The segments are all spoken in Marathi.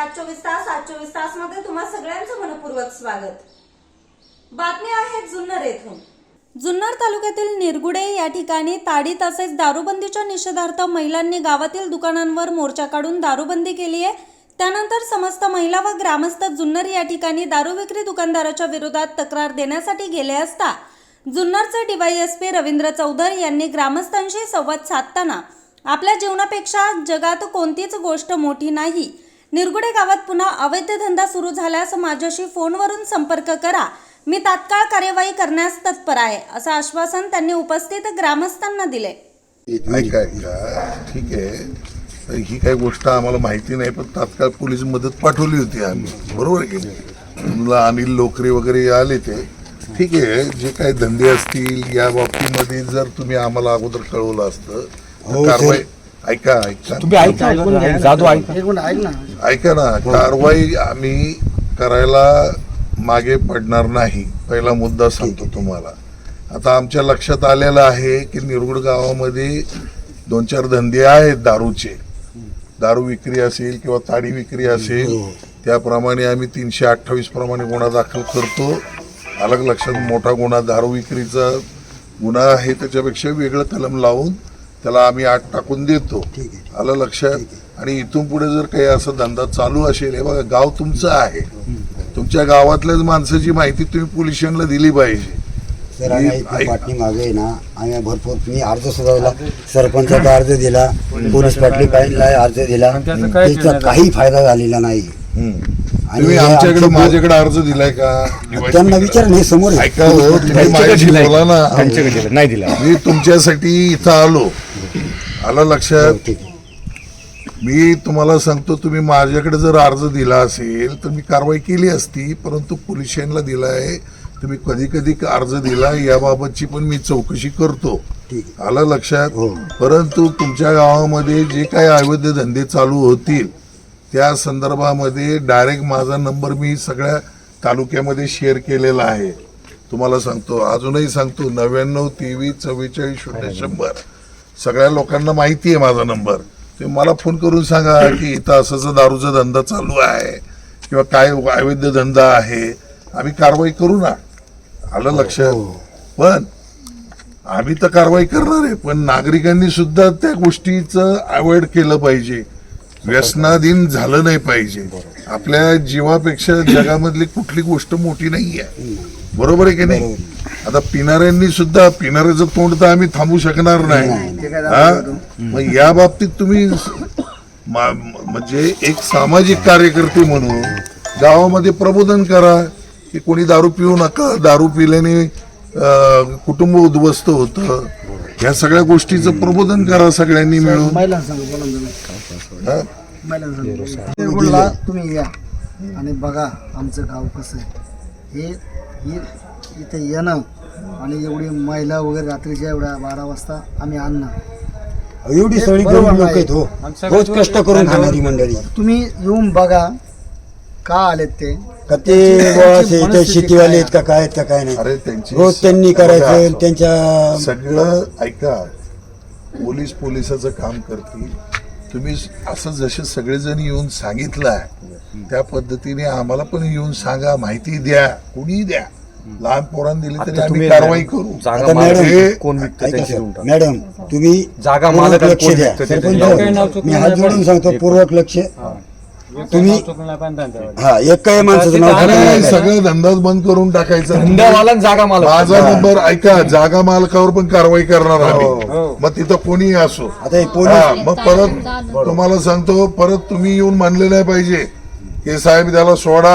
आठ चोवीस तास आठ चोवीस तासमध्ये तुम्हाला सगळ्यांचं मनपूर्वक स्वागत. बातमी आहे जुन्नर येथून. जुन्नर तालुक्यातील निरगुडे या ठिकाणी ताडी तसेच दारूबंदीच्या निषेधार्थ महिलांनी गावातील दुकानांवर मोर्चा काढून दारूबंदी केली आहे. त्यानंतर समस्त महिला व ग्रामस्थ जुन्नर या ठिकाणी दारू विक्री दुकानदाराच्या विरोधात तक्रार देण्यासाठी गेले असता जुन्नरचे डीवायएसपी रवींद्र चौधर यांनी ग्रामस्थांशी संवाद साधताना आपल्या जीवनापेक्षा जगात कोणतीच गोष्ट मोठी नाही निरगुडे गावात पुन्हा अवैध धंदा सुरू झाल्यास माझ्याशी फोनवरून संपर्क करा. मी तात्काळ कार्यवाही करण्यास तत्पर आहे असं आश्वासन त्यांनी उपस्थित ग्रामस्थांना दिले. ठीक आहे. ही काही गोष्ट आम्हाला माहिती नाही पण तात्काळ पोलीस मदत पाठवली होती आम्ही. बरोबर की नाही? अनिल लोकरे वगैरे आले ते. ठीक आहे जे काही धंदे असतील या बाबतीमध्ये जर तुम्ही आम्हाला अगोदर कळवलं असतं तर कारवाई ऐका ऐका. तुम्ही ऐका जाधव ऐका ऐका. ना. कारवाई आम्ही करायला मागे पडणार नाही. पहिला मुद्दा सांगतो तुम्हाला. आता आमच्या लक्षात आलेलं आहे की निरगुड गावामध्ये दोन चार धंदे आहेत दारूचे. दारू विक्री असेल किंवा ताडी विक्री असेल त्याप्रमाणे आम्ही तीनशे अठ्ठावीस प्रमाणे गुन्हा दाखल करतो. अलग लक्षात मोठा गुन्हा दारू विक्रीचा गुन्हा आहे त्याच्यापेक्षा वेगळं कलम लावून त्याला आम्ही आठ टाकून देतो. आलं लक्षात आणि इथून पुढे जर काही असा धंदा चालू असेल हे बघा गाव तुमचं आहे. तुमच्या गावातल्याच माणसाची माहिती तुम्ही पोलिसांना दिली पाहिजे. सर आम्ही पाटणी मागे ना आम्ही भरपूर मी अर्ज सुद्धा दिला सरपंचाचा अर्ज दिला पोलीस पाटली पाहिला अर्ज दिला. त्याचं काही फायदा झालेला नाही. आणि आमच्याकडे आमचे माझ्याकडे अर्ज दिलाय का? त्यांना विचार नाही समोर. ऐका हो तुम्ही माझ्याशी दिलाय. बोला ना. त्यांच्याकडे दिलं नाही दिला. मी तुमच्यासाठी इथं आलो. आलं लक्षात? आहे. मी तुम्हाला सांगतो तुम्ही माझ्याकडे जर अर्ज दिला असेल तर मी कारवाई केली असती परंतु पोलिसांना दिलाय. तुम्ही कधी कधी अर्ज दिला याबाबतची पण मी चौकशी करतो. आलं लक्षात? हो. परंतु तुमच्या गावामध्ये जे काही अवैध धंदे चालू होतील त्या संदर्भामध्ये डायरेक्ट माझा नंबर मी सगळ्या तालुक्यामध्ये शेअर केलेला आहे. तुम्हाला सांगतो अजूनही सांगतो नव्याण्णव तेवीस चव्वेचाळीस शून्य शंभर. सगळ्या लोकांना माहिती आहे माझा नंबर. तुम्ही मला फोन करून सांगा की इथं असं दारूचा धंदा चालू आहे किंवा काय अवैध धंदा आहे. आम्ही कारवाई करू ना. आलं लक्षात पण आम्ही तर कारवाई करणार आहे. पण नागरिकांनी सुद्धा त्या गोष्टीचं अवॉइड केलं पाहिजे. व्यसनाधीन झालं नाही पाहिजे. आपल्या जीवापेक्षा जगामधली कुठली गोष्ट मोठी नाही आहे बरोबर आहे की नाही? आता पिणाऱ्यांनी सुद्धा पिणाऱ्याचं तोंड तर आम्ही थांबू शकणार नाही. हा? मग या बाबतीत तुम्ही मा- म्हणजे एक सामाजिक कार्यकर्ते म्हणून गावामध्ये प्रबोधन करा की कोणी दारू पिऊ नका दारू पिल्याने कुटुंब उद्ध्वस्त होतं. ह्या सगळ्या गोष्टीचं प्रबोधन करा सगळ्यांनी मिळून. तुम्ही या. आणि बघा आमचं गाव कसं आहे. हे हे इथे येणं आणि एवढी महिला वगैरे रात्रीच्या एवढ्या बारा वाजता आम्ही आणणं. एवढी सगळी बरोबर गरीब लोक आहे. आहेत हो. रोज कष्ट करून खाणारी मंडळी. तुम्ही येऊन बघा का आलेत ते. का ते त्यांची बुवा असे ते मनस्थिती शेतीवाले काय आहेत का काय आहेत का काय नाही? अरे त्यांची रोज त्यांनी करायचं त्यांच्या सगळं ऐका. पोलीस पोलिसाचं काम करतील. तुम्ही असं जसे सगळेजण येऊन सांगितलं त्या पद्धतीने आम्हाला पण येऊन सांगा माहिती द्या कोणी द्या. लहान पोरांना दिली तरी आम्ही तुम्ही कारवाई करू. जागा आता मालक कोण विकतं ऐका त्यांची सर, देऊन टाका. मॅडम तुम्ही जागा मालक लक्ष कोण द्या. मी हात जोडून सांगतो पूर्वक लक्ष. तुम्ही हा एक काही माणसाचं नाव अरे. सगळं धंदाच बंद करून टाकायचा. धंद्यावाला आणि जागा मालक. माझा नंबर ऐका जागा मालकावर पण कारवाई करणार आम्ही. मग तिथं कोणीही असो. आता हे हा, पोलीस मग परत तुम्हाला सांगतो परत तुम्ही येऊन मानले नाही पाहिजे. की साहेब त्याला सोडा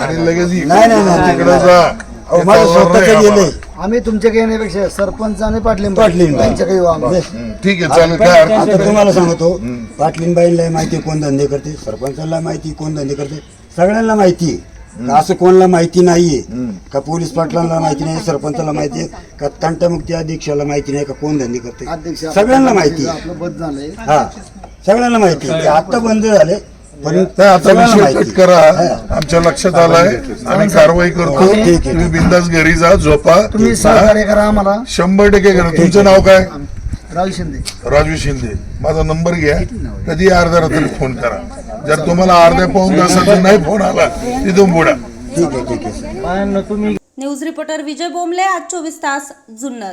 आणि लगेच नाही, नाही, नाही, तिकडे जा. अहो, हे माझं चालणार नाही स्वतःचं आम्हाला. गेलंय. आम्ही तुमच्याकडे येण्यापेक्षा सरपंच आणि पाटलीन पाटलीन. त्यांच्याकडे येऊ आम्ही हं, ठीक आहे चालेल. काय हरकत आता नाही. तुम्हाला सांगतो पाटलीनबाईला माहिती कोण धंदे करते सरपंचाला माहिती कोण धंदे करते. सगळ्यांना माहिती आहे. असं कोणाला माहिती नाहीये? का पोलीस पाटलांना माहिती नाही सरपंचाला माहिती आहे? का तंटमुक्ती अध्यक्षाला माहिती नाही का कोण धंदे करते? अध्यक्ष सगळ्यांना माहिती आहे. आपलं बद झालंय. हा सगळ्यांना माहिती आहे. ते आता बंद झाले. पण नाही, आता विषय कट. करा. आमच्या लक्षात आलाय. आम्ही कारवाई करतो. तुम्ही बिंदास घरी जा झोपा. तुम्ही सहकार्य करा आम्हाला. शंभर टक्के करा. तुमचं नाव काय? राहुल शिंदे. राजू शिंदे. माझा नंबर घ्या. कधी अर्ध्या रात्री फोन करा. जर तुम्हाला अर्ध्या पाऊन तासाचा नाही फोन आला तिथून बुडा. ठीक आहे ठीक आहे. न्यूज रिपोर्टर विजय बोंबले आज चोवीस तास जुन्नर.